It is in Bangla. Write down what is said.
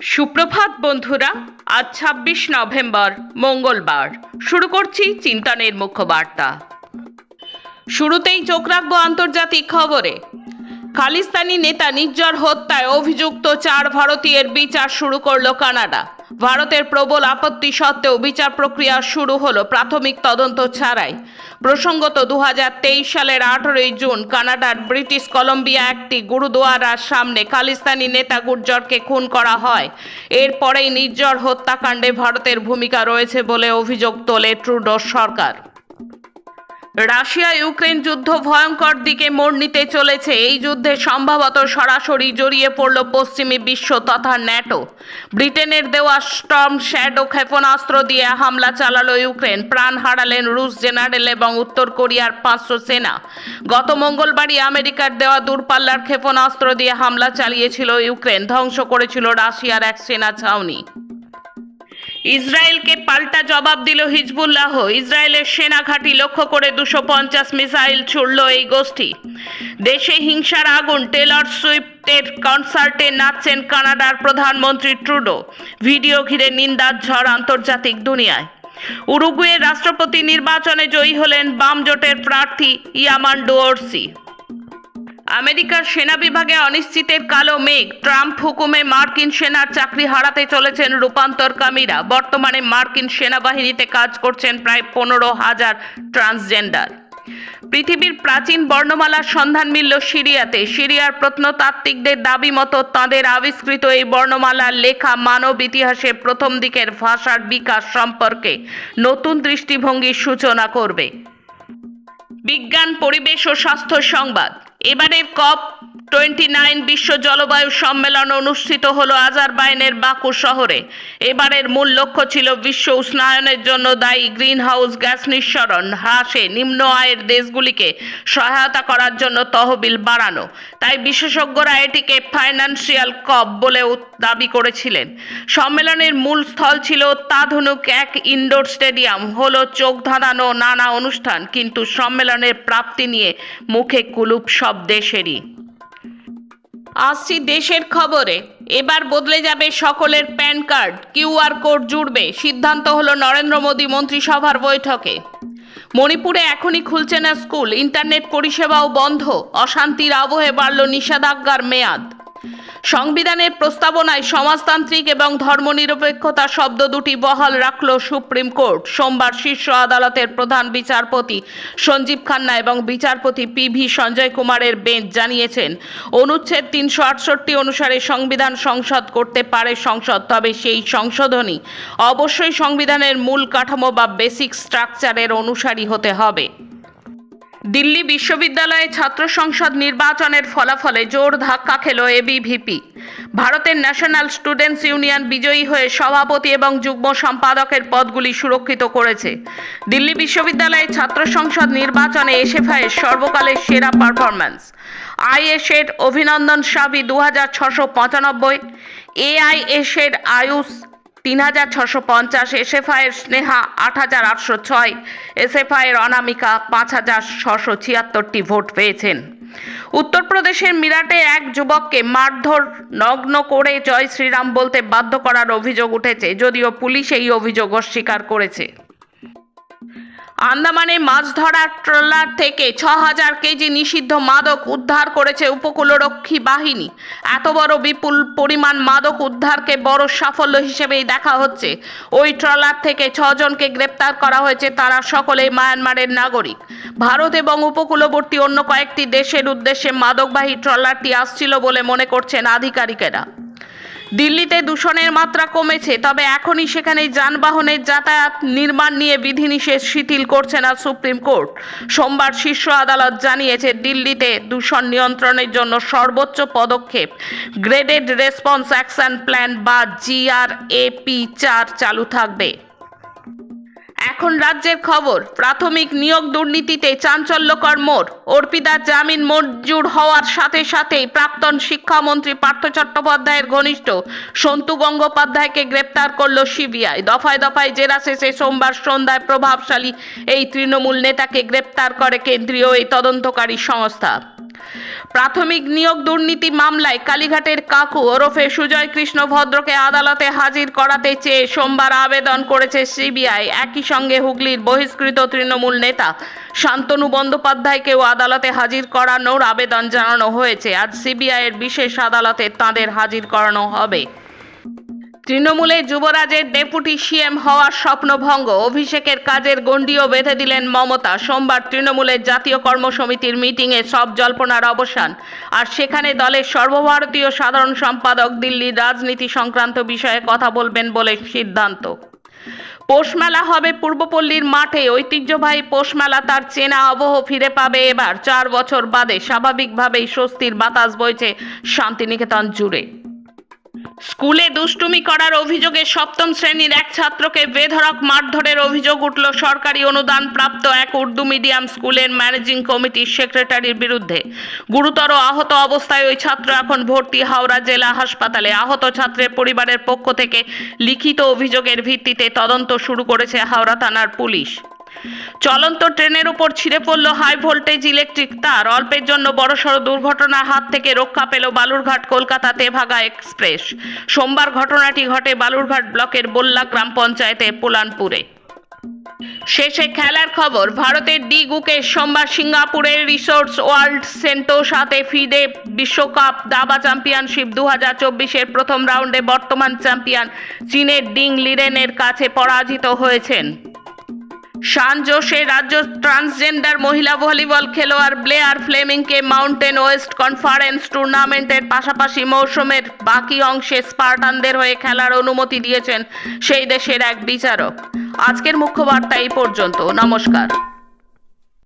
সুপ্রভাত বন্ধুরা, আজ ছাব্বিশ নভেম্বর, মঙ্গলবার। শুরু করছি চিন্তনের মুখ্য বার্তা শুরুতেই চোখ রাখব আন্তর্জাতিক খবরে। খালিস্তানি নেতা নির্জর হত্যায় অভিযুক্ত চার ভারতীয়ের বিচার শুরু করল কানাডা। ভারতের প্রবল আপত্তি সত্ত্বেও বিচার প্রক্রিয়া শুরু হল প্রাথমিক তদন্ত ছাড়াই। প্রসঙ্গত দু হাজার তেইশ সালের আঠেরোই জুন কানাডার ব্রিটিশ কলম্বিয়া একটি গুরুদুয়ারার সামনে খালিস্তানি নেতা গুর্জরকে খুন করা হয়। এরপরেই নির্জর হত্যাকাণ্ডে ভারতের ভূমিকা রয়েছে বলে অভিযোগ তোলে ট্রুডো সরকার। রাশিয়া ইউক্রেন যুদ্ধ ভয়ঙ্কর দিকে মোড় নিতে চলেছে। এই যুদ্ধে সম্ভবত সরাসরি জড়িয়ে পড়ল পশ্চিমী বিশ্ব তথা ন্যাটো। ব্রিটেনের দেওয়া স্টর্ম শ্যাডো ক্ষেপণাস্ত্র দিয়ে হামলা চালালো ইউক্রেন প্রাণ হারালেন রুশ জেনারেল এবং উত্তর কোরিয়ার পাঁচশো সেনা। গত মঙ্গলবারই আমেরিকার দেওয়া দূরপাল্লার ক্ষেপণাস্ত্র দিয়ে হামলা চালিয়েছিল ইউক্রেন ধ্বংস করেছিল রাশিয়ার এক সেনা ছাউনি। ইসরায়েলকে পাল্টা জবাব দিল হিজবুল্লাহ। ইসরায়েলের সেনা ঘাঁটি লক্ষ্য করে দুশো পঞ্চাশ মিসাইল ছুড়ল এই গোষ্ঠী। দেশে হিংসার আগুন, টেলর সুইফটের কনসার্টে নাচছেন কানাডার প্রধানমন্ত্রী ট্রুডো। ভিডিও ঘিরে নিন্দার ঝড় আন্তর্জাতিক দুনিয়ায়। উরুগুয়ের রাষ্ট্রপতি নির্বাচনে জয়ী হলেন বাম জোটের প্রার্থী ইয়ামান্ডো ওরসি। আমেরিকার সেনা বিভাগে অনিশ্চিতের কালো মেঘ। ট্রাম্প হুকুমে মার্কিন সেনার চাকরি হারাতে চলেছেন রূপান্তরকামীরা। বর্তমানে মার্কিন সেনাবাহিনীতে কাজ করছেন প্রায় পনেরো হাজার ট্রান্সজেন্ডার। পৃথিবীর প্রাচীন বর্ণমালার সন্ধান মিলল সিরিয়াতে। সিরিয়ার প্রত্নতাত্ত্বিকদের দাবি মতো তাঁদের আবিষ্কৃত এই বর্ণমালার লেখা মানব ইতিহাসের প্রথম দিকের ভাষার বিকাশ সম্পর্কে নতুন দৃষ্টিভঙ্গির সূচনা করবে। বিজ্ঞান, পরিবেশ ও স্বাস্থ্য সংবাদ। এবারের কপ টোয়েন্টি নাইন বিশ্ব জলবায়ু সম্মেলন অনুষ্ঠিত হলো আজারবাইনের বাকু শহরে। এবারের মূল লক্ষ্য ছিল বিশ্ব উষ্ণায়নের জন্য দায়ী গ্রিন হাউস গ্যাস নিঃসরণ। হ্রাসে নিম্ন আয়ের দেশগুলিকে সহায়তা করার জন্য তহবিল বাড়ানো। তাই বিশেষজ্ঞরা এটিকে ফাইন্যান্সিয়াল কপ বলে দাবি করেছিলেন। সম্মেলনের মূল স্থল ছিল অত্যাধুনিক এক ইনডোর স্টেডিয়াম। হলো চোখ ধাঁধানো নানা অনুষ্ঠান, কিন্তু সম্মেলনের প্রাপ্তি নিয়ে মুখে কুলুপ সব দেশেরই। আসছি দেশের খবরে। এবার বদলে যাবে সকলের প্যান কার্ড। কিউআর কোড জুড়বে। সিদ্ধান্ত হলো নরেন্দ্র মোদী মন্ত্রিসভার বৈঠকে। মণিপুরে এখনই খুলছে না স্কুল। ইন্টারনেট পরিষেবাও বন্ধ। অশান্তির আবহে বাড়ল নিষেধাজ্ঞার মেয়াদ। সংবিধানের প্রস্তাবনায় সমাজতান্ত্রিক এবং ধর্মনিরপেক্ষতা শব্দ দুটি বহাল রাখল সুপ্রিম কোর্ট। সোমবার শীর্ষ আদালতের প্রধান বিচারপতি সঞ্জীব খান্না এবং বিচারপতি পি ভি সঞ্জয় কুমারের বেঞ্চ জানিয়েছেন, অনুচ্ছেদ তিনশো আটষট্টি অনুসারে সংবিধান সংসদ করতে পারে সংসদ, তবে সেই সংশোধনী অবশ্যই সংবিধানের মূল কাঠামো বা বেসিক স্ট্রাকচারের অনুসারী হতে হবে। দিল্লি বিশ্ববিদ্যালয়ে ছাত্র সংসদ নির্বাচনের ফলাফলে জোর ধাক্কা খেল এবিভিপি ভারতের ন্যাশনাল স্টুডেন্টস ইউনিয়ন বিজয়ী হয়ে সভাপতি এবং যুগ্ম সম্পাদকের পদগুলি সুরক্ষিত করেছে। দিল্লি বিশ্ববিদ্যালয়ে ছাত্র সংসদ নির্বাচনে এসএফআইয়ের সর্বকালের সেরা পারফরম্যান্স। আইএসের অভিনন্দন সাবি দু হাজার ছশো পঁচানব্বই, এআইএসের আয়ুষ তিন হাজার ছশো পঞ্চাশ, এসএফআইয়ের স্নেহা আট হাজার আটশো ছয়, এসএফআইয়ের অনামিকা পাঁচ হাজার ছশো ছিয়াত্তরটি ভোট পেয়েছেন। উত্তরপ্রদেশের মিরাটে এক যুবককে মারধর, নগ্ন করে জয় শ্রীরাম বলতে বাধ্য করার অভিযোগ উঠেছে, যদিও পুলিশ এই অভিযোগ অস্বীকার করেছে। আন্দামানে মাছ ধরার ট্রলার থেকে ছ হাজার কেজি নিষিদ্ধ মাদক উদ্ধার করেছে উপকূলরক্ষী বাহিনী। এত বড় বিপুল পরিমাণ মাদক উদ্ধারকে বড় সাফল্য হিসেবেই দেখা হচ্ছে। ওই ট্রলার থেকে ছজনকে গ্রেপ্তার করা হয়েছে তারা সকলেই মায়ানমারের নাগরিক। ভারত এবং উপকূলবর্তী অন্য কয়েকটি দেশের উদ্দেশ্যে মাদকবাহী ট্রলারটি আসছিল বলে মনে করছেন আধিকারিকেরা। দিল্লিতে দূষণের মাত্রা কমেছে, তবে এখনই সেখানে যানবাহনের যাতায়াত নির্মাণ নিয়ে বিধিনিষেধ শিথিল করছে না সুপ্রিম কোর্ট। সোমবার শীর্ষ আদালত জানিয়েছে, দিল্লিতে দূষণ নিয়ন্ত্রণের জন্য সর্বোচ্চ পদক্ষেপ, গ্রেডেড রেসপন্স অ্যাকশন প্ল্যান বা জিআরএপি চার চালু থাকবে। এখন রাজ্যের খবর, প্রাথমিক নিয়োগ দুর্নীতিতে চাঞ্চল্যকর মোড়। অর্পিতার জামিন মঞ্জুর হওয়ার সাথে সাথেই প্রাক্তন শিক্ষামন্ত্রী পার্থ চট্টোপাধ্যায়ের ঘনিষ্ঠ সন্তু গঙ্গোপাধ্যায়কে গ্রেপ্তার করল সিবিআই। দফায় দফায় জেরা শেষে সোমবার সন্ধ্যায় প্রভাবশালী এই তৃণমূল নেতাকে গ্রেপ্তার করে কেন্দ্রীয় এই তদন্তকারী সংস্থা। প্রাথমিক নিয়োগ দুর্নীতি মামলায় কালীঘাটের কাকু ওরফে সুজয় কৃষ্ণ ভদ্রকে আদালতে হাজির করাতে চেয়ে সোমবার আবেদন করেছে সিবিআই। একই সঙ্গে হুগলির বহিষ্কৃত তৃণমূল নেতা শান্তনু বন্দ্যোপাধ্যায়কেও আদালতে হাজির করানোর আবেদন জানানো হয়েছে। আজ সিবিআইয়ের বিশেষ আদালতে তাদের হাজির করানো হবে। তৃণমূলে যুবরাজের ডেপুটি সিএম হওয়ার স্বপ্নভঙ্গ। অভিষেকের কাজের গণ্ডিও বেঁধে দিলেন মমতা। সোমবার তৃণমূলের জাতীয় কর্মসমিতির মিটিংয়ে সব জল্পনার অবসান। আর সেখানে দলের সর্বভারতীয় সাধারণ সম্পাদক দিল্লির রাজনীতি সংক্রান্ত বিষয়ে কথা বলবেন বলে সিদ্ধান্ত। পোষমেলা হবে পূর্বপল্লীর মাঠে। ঐতিহ্যবাহী পোষমেলা তার চেনা আবহ ফিরে পাবে এবার। চার বছর বাদে স্বাভাবিকভাবেই স্বস্তির বাতাস বইছে শান্তিনিকেতন জুড়ে। স্কুলে দুষ্টুমি করার অভিযোগে সপ্তম শ্রেণির এক ছাত্রকে বেধড়ক মারধরের অভিযোগ উঠল সরকারি অনুদান প্রাপ্ত এক উর্দু মিডিয়াম স্কুলের ম্যানেজিং কমিটির সেক্রেটারির বিরুদ্ধে। গুরুতর আহত অবস্থায় ওই ছাত্র এখন ভর্তি হাওড়া জেলা হাসপাতালে। আহত ছাত্রের পরিবারের পক্ষ থেকে লিখিত অভিযোগের ভিত্তিতে তদন্ত শুরু করেছে হাওড়া থানার পুলিশ। চলন্ত ট্রেনের উপর ছিঁড়ে পড়ল হাই ভোল্টেজ ইলেকট্রিক তার। অল্পের জন্য বড়সড় দুর্ঘটনার হাত থেকে রক্ষা পেল বালুরঘাট কলকাতা তেভাগা এক্সপ্রেস। সোমবার ঘটনাটি ঘটে বালুরঘাট ব্লকের বল্লা গ্রাম পঞ্চায়েতে পোলানপুরে। শেষে খেলার খবর, ভারতের ডি গুকেশ সোমবার সিঙ্গাপুরের রিসোর্টস ওয়ার্ল্ড সেন্টোসাতে ফিদে বিশ্বকাপ দাবা চ্যাম্পিয়নশিপ দু হাজার চব্বিশের প্রথম রাউন্ডে বর্তমান চ্যাম্পিয়ন চীনের ডিং লিরেনের কাছে পরাজিত হয়েছেন। শান জোসে রাজ্য ট্রান্সজেন্ডার মহিলা ভলিবল খেলোয়াড় ব্লেয়ার ফ্লেমিংকে মাউন্টেন ওয়েস্ট কনফারেন্স টুর্নামেন্টের পাশাপাশি মৌসুমের বাকি অংশে স্পার্টানদের হয়ে খেলার অনুমতি দিয়েছেন সেই দেশের এক বিচারক। আজকের মুখ্য বার্তা এই পর্যন্ত। নমস্কার।